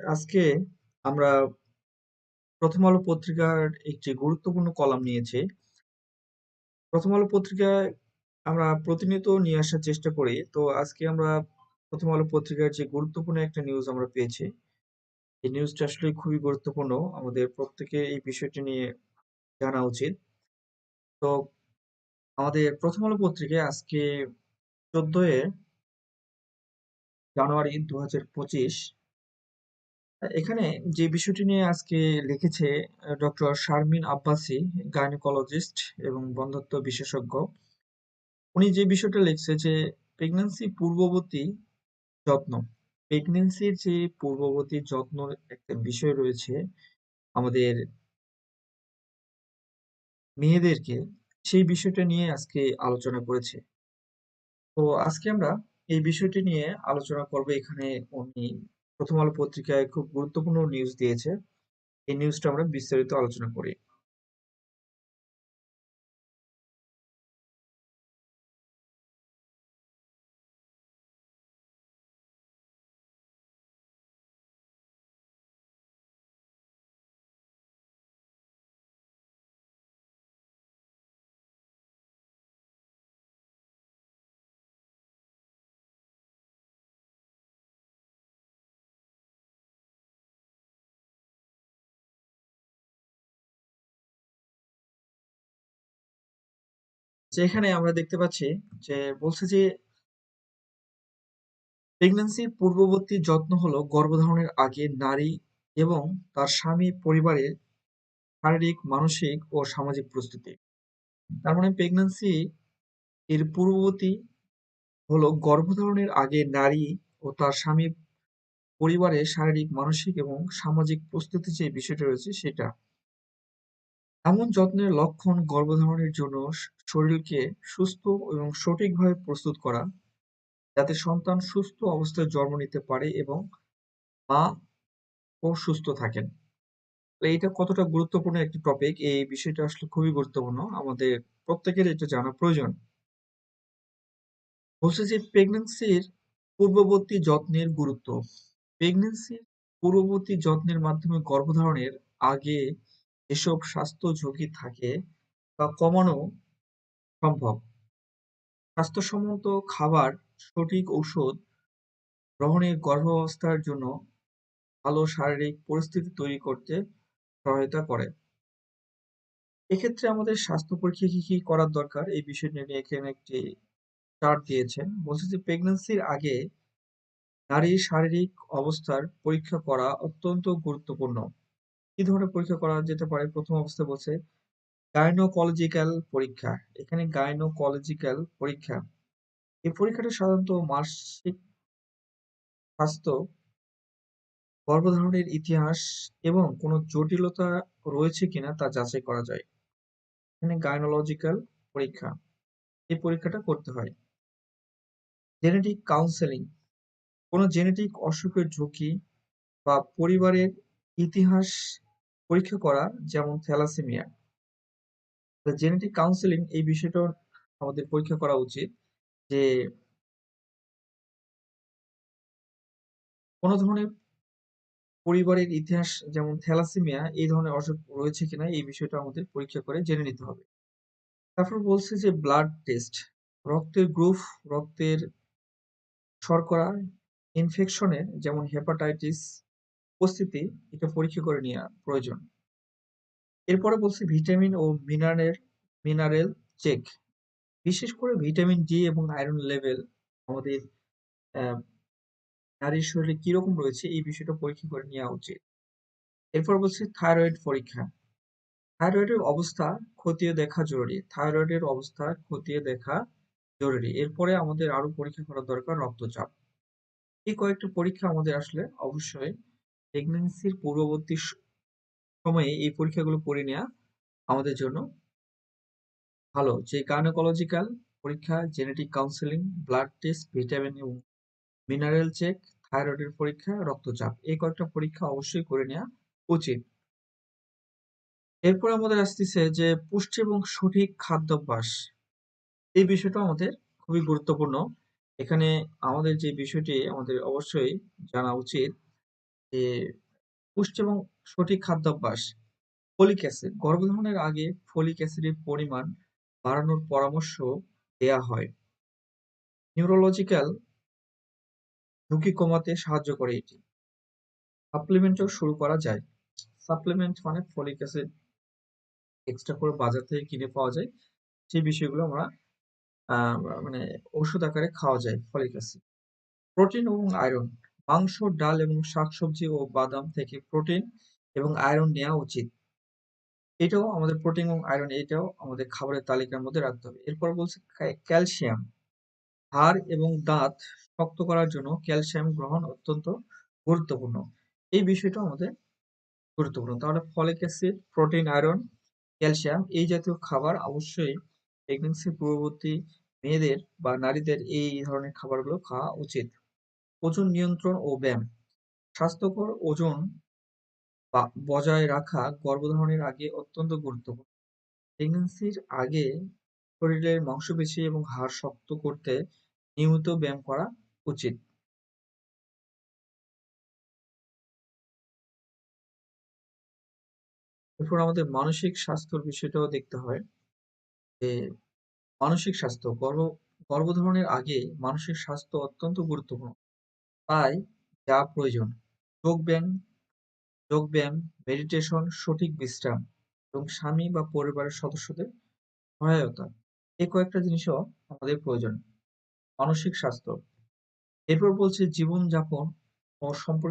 আজকে আমরা প্রথম আলো পত্রিকার একটি গুরুত্বপূর্ণ কলাম নিয়েছি। প্রথম আলো পত্রিকায় আমরা প্রতিনিয়ত নিয়ে আসার চেষ্টা করি। তো আজকে আমরা প্রথম আলো পত্রিকার যে গুরুত্বপূর্ণ একটা নিউজ আমরা পেয়েছি। এই নিউজটা আসলে খুবই গুরুত্বপূর্ণ। আমাদের প্রত্যেকে এই বিষয়টি নিয়ে জানা উচিত। তো আমাদের প্রথম আলো পত্রিকায় আজকে ১৪ এ জানুয়ারি ২০২৫ এখানে যে বিষয়টি নিয়ে আজকে লিখেছে ডক্টর শারমিন আব্বাসি গাইনোকোলজিস্ট এবং বন্ধ্যত্ব বিশেষজ্ঞ, উনি যে বিষয়টা লিখছে যে প্রেগন্যান্সি পূর্ববর্তী যত্ন প্রেগন্যান্সির যে পূর্ববর্তী যত্ন একটা বিষয় রয়েছে আমাদের মেয়েদেরকে, সেই বিষয়টা নিয়ে আজকে আলোচনা করেছে। তো আজকে আমরা এই বিষয়টি নিয়ে আলোচনা করব, এখানে উনি প্রথম আলো পত্রিকায় খুব গুরুত্বপূর্ণ নিউজ দিয়েছে। এই নিউজটা আমরা বিস্তারিত আলোচনা করি। যেখানে আমরা দেখতে পাচ্ছি যে বলছে যে প্রেগন্যান্সির পূর্ববর্তী যত্ন হলো গর্ভধারণের আগে নারী এবং তার স্বামী পরিবারের শারীরিক, মানসিক ও সামাজিক প্রস্তুতি। তার মানে প্রেগন্যান্সি এর পূর্ববর্তী হলো গর্ভধারণের আগে নারী ও তার স্বামী পরিবারের শারীরিক, মানসিক এবং সামাজিক প্রস্তুতি যে বিষয়টা রয়েছে সেটা। এমন যত্নের লক্ষণ গর্ভধারণের জন্য শরীরকে সুস্থ এবং সঠিকভাবে প্রস্তুত করা, যাতে সন্তান সুস্থ অবস্থায় জন্ম নিতে পারে এবং মা ও সুস্থ থাকেন। এইটা কতটা গুরুত্বপূর্ণ একটি টপিক এই বিষয়টা আসলে খুবই গুরুত্বপূর্ণ। আমাদের প্রত্যেকের এটা জানা প্রয়োজন। বলছে যে প্রেগনেন্সির পূর্ববর্তী যত্নের গুরুত্ব। প্রেগনেন্সির পূর্ববর্তী যত্নের মাধ্যমে গর্ভধারণের আগে এসব স্বাস্থ্য ঝুঁকি থাকে তা কমানো সম্ভব। স্বাস্থ্যসম্মত খাবার, সঠিক ঔষধ গ্রহণে গর্ভাবস্থার জন্য ভালো শারীরিক পরিস্থিতি তৈরি করতে সহায়তা করে। এক্ষেত্রে আমাদের স্বাস্থ্য পরীক্ষা কি কি করার দরকার? এই বিষয় নিয়ে এখানে একটি চার্ট দিয়েছেন। বলছে যে প্রেগন্যান্সির আগে নারীর শারীরিক অবস্থার পরীক্ষা করা অত্যন্ত গুরুত্বপূর্ণ। কি ধরনের পরীক্ষা করা যেতে পারে? প্রথম অবস্থায় বলছে, গাইনোকোলজিক্যাল পরীক্ষা। এখানে গাইনোকোলজিক্যাল পরীক্ষা। এই পরীক্ষাটা সাধারণত মাসিক স্বাস্থ্য, গর্ভধারণের ইতিহাস এবং কোনো জটিলতা রয়েছে কিনা তা যাচাই করা যায়। এখানে গাইনোলজিক্যাল পরীক্ষা। এই পরীক্ষাটা করতে হয়। Genetic counselling. কোনো জেনেটিক অসুখের ঝুঁকি বা পরিবারের ইতিহাস পরীক্ষা করা, যেমন থ্যালাসেমিয়া। জেনেটিক কাউন্সেলিং এই বিষয়টা আমাদের পরীক্ষা করা উচিত যে কোনো ধরনের পরিবারের ইতিহাস, যেমন থ্যালাসেমিয়া, এই ধরনের অসুখ রয়েছে কিনা এই বিষয়টা আমাদের পরীক্ষা করে জেনে নিতে হবে। তারপর বলছে যে ব্লাড টেস্ট রক্তের গ্রুপ, রক্তের শর্করা ইনফেকশনের যেমন হেপাটাইটিস উপস্থিতি এটা পরীক্ষা করে নেওয়া প্রয়োজন। এরপরে বলছে ভিটামিন ও মিনারেল মিনারেল চেক। বিশেষ করে ভিটামিন ডি এবং আয়রন লেভেল আমাদের নারীর শরীরে কীরকম রয়েছে এই বিষয়টা পরীক্ষা করে নেওয়া উচিত। এরপর বলছে থাইরয়েড পরীক্ষা। থাইরয়েডের অবস্থা খতিয়ে দেখা জরুরি। থাইরয়েডের অবস্থা খতিয়ে দেখা জরুরি। এরপরে আমাদের আরও পরীক্ষা করা দরকার রক্তচাপ। এই কয়েকটা পরীক্ষা আমাদের আসলে অবশ্যই প্রেগনেন্সির পূর্ববর্তী সময়ে এই পরীক্ষাগুলো করে নেওয়া আমাদের জন্য ভালো। যে গাইনোকোলজিক্যাল পরীক্ষা genetic counselling blood test vitamin এবং মিনারেল চেক থাইরয়েডের পরীক্ষা, রক্তচাপ, এই কয়েকটা পরীক্ষা অবশ্যই করে নেওয়া উচিত। এরপর আমাদের আসতেছে যে পুষ্টি এবং সঠিক খাদ্যাভ্যাস। এই বিষয়টা আমাদের খুবই গুরুত্বপূর্ণ। এখানে আমাদের যে বিষয়টি আমাদের অবশ্যই জানা উচিত। পুষ্টি এবং সঠিক খাদ্যাভ্যাস, ফলিক অ্যাসিড, গর্ভধারণের আগে ফলিক অ্যাসিডের পরিমাণ বাড়ানোর পরামর্শ দেয়া হয়। নিউরোলজিক্যাল ঝুঁকি কমাতে সাহায্য করে এটি। সাপ্লিমেন্টও শুরু করা যায়। সাপ্লিমেন্ট মানে ফলিক অ্যাসিড এক্সট্রা করে বাজার থেকে কিনে পাওয়া যায়। সেই বিষয়গুলো আমরা মানে ওষুধ আকারে খাওয়া যায় ফলিক অ্যাসিড। প্রোটিন এবং আয়রন। মাংস, ডাল এবং শাকসবজি ও বাদাম থেকে প্রোটিন এবং আয়রন নেওয়া উচিত। এটাও আমাদের প্রোটিন এবং আয়রন, এটাও আমাদের খাবারের তালিকার মধ্যে রাখতে হবে। এরপর বলছে ক্যালসিয়াম। হাড় এবং দাঁত শক্ত করার জন্য ক্যালসিয়াম গ্রহণ অত্যন্ত গুরুত্বপূর্ণ। এই বিষয়টা আমাদের গুরুত্বপূর্ণ। তাহলে folic acid, protein, iron, calcium এই জাতীয় খাবার অবশ্যই প্রেগনেন্সি পূর্ববর্তী মেয়েদের বা নারীদের এই ধরনের খাবারগুলো খাওয়া উচিত। ওজন নিয়ন্ত্রণ ও ব্যায়াম। স্বাস্থ্যকর ওজন বজায় রাখা গর্ভধারণের আগে অত্যন্ত গুরুত্বপূর্ণ। প্রেগনেন্সির আগে শরীরের মাংসপেশি এবং হাড় শক্ত করতে নিয়মিত ব্যায়াম করা উচিত। এরপর আমাদের মানসিক স্বাস্থ্যর বিষয়টাও দেখতে হয়। যে মানসিক স্বাস্থ্য, গর্ভ, গর্ভধারণের আগে মানসিক স্বাস্থ্য অত্যন্ত গুরুত্বপূর্ণ। তাই যা প্রয়োজন। যোগব্যায়াম যোগব্যায়াম মেডিটেশন সঠিক বিশ্রাম এবং স্বামী বা পরিবারের সদস্যদের সহায়তা। এই কয়েকটা জিনিসও আমাদের প্রয়োজন। মানসিক স্বাস্থ্য। এরপর বলছে জীবনযাপন ও সম্পর্ক